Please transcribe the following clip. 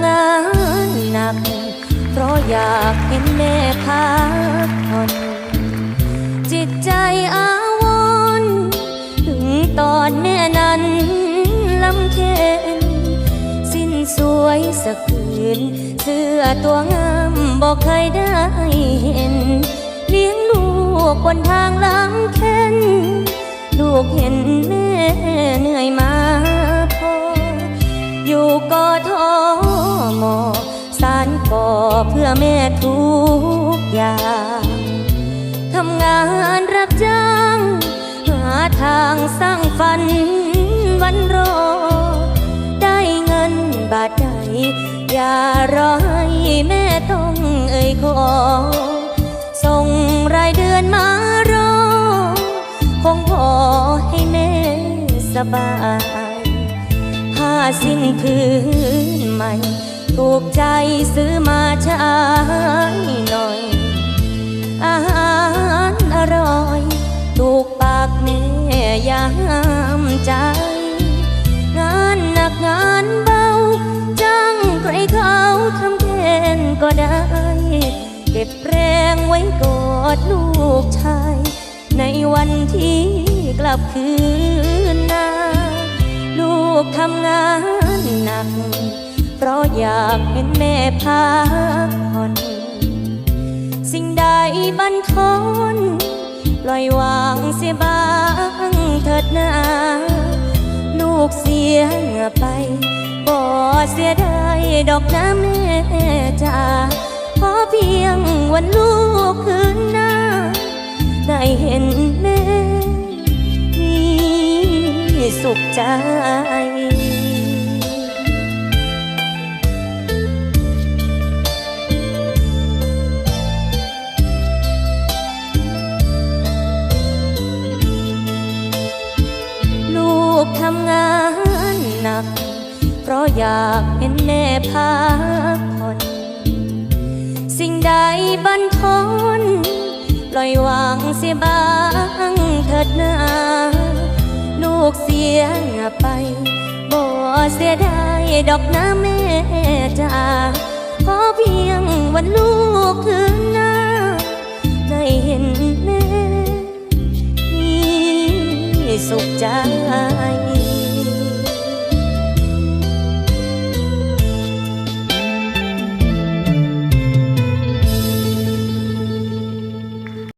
หนักหนัก เพราะอยากเห็นแม่พักผ่อนจิตใจอาวรถึงตอนแม่นั้นลำเค็นสิ้นสวยสักคืน เสื้อตัวงามบอกเคยได้เห็น เลี้ยงลูกบนทางลำเค็นลูกเห็นแม่เหนื่อยมาพออยู่กอท มสารก่อเพื่อแม่ทุกอย่างทำงานรับจ้าง หาทางสร้างฝันวันรอ ได้เงินบาทใดอย่ารอให้แม่ต้องเอ่ยขอ ส่งรายเดือนมารอ คงพอให้แม่สบายผ้าสิ้นพื้น ซื้อมาใช้หน่อย อาหารอร่อย ถูกปากแม่ยามใจ งานหนักงานเบาจ้างใครเขาทำแทนก็ได้ เก็บแรงไว้กอดลูกชาย ในวันที่กลับคืนนาลูกทำงานหนัก เพราะอยากเห็นแม่พักผ่อนสิ่งใดบันทอนปล่อยวางเสียบ้างเถิดนาลูกเสียเหงื่อไปบ่เสียดายดอกน้ำแม่จ้าขอเพียงวันลูกคืนหน้า ได้เห็นแม่มีสุขใจ อยากเห็นแม่พักผ่อนสิ่งใดบันทอนปล่อยวางเสียบ้างเถิดนาลูกเสียไปบ่เสียดายดอกน้ำแม่จ้าขอเพียงวันลูกคืนหน้าได้เห็นแม่มีสุขใจ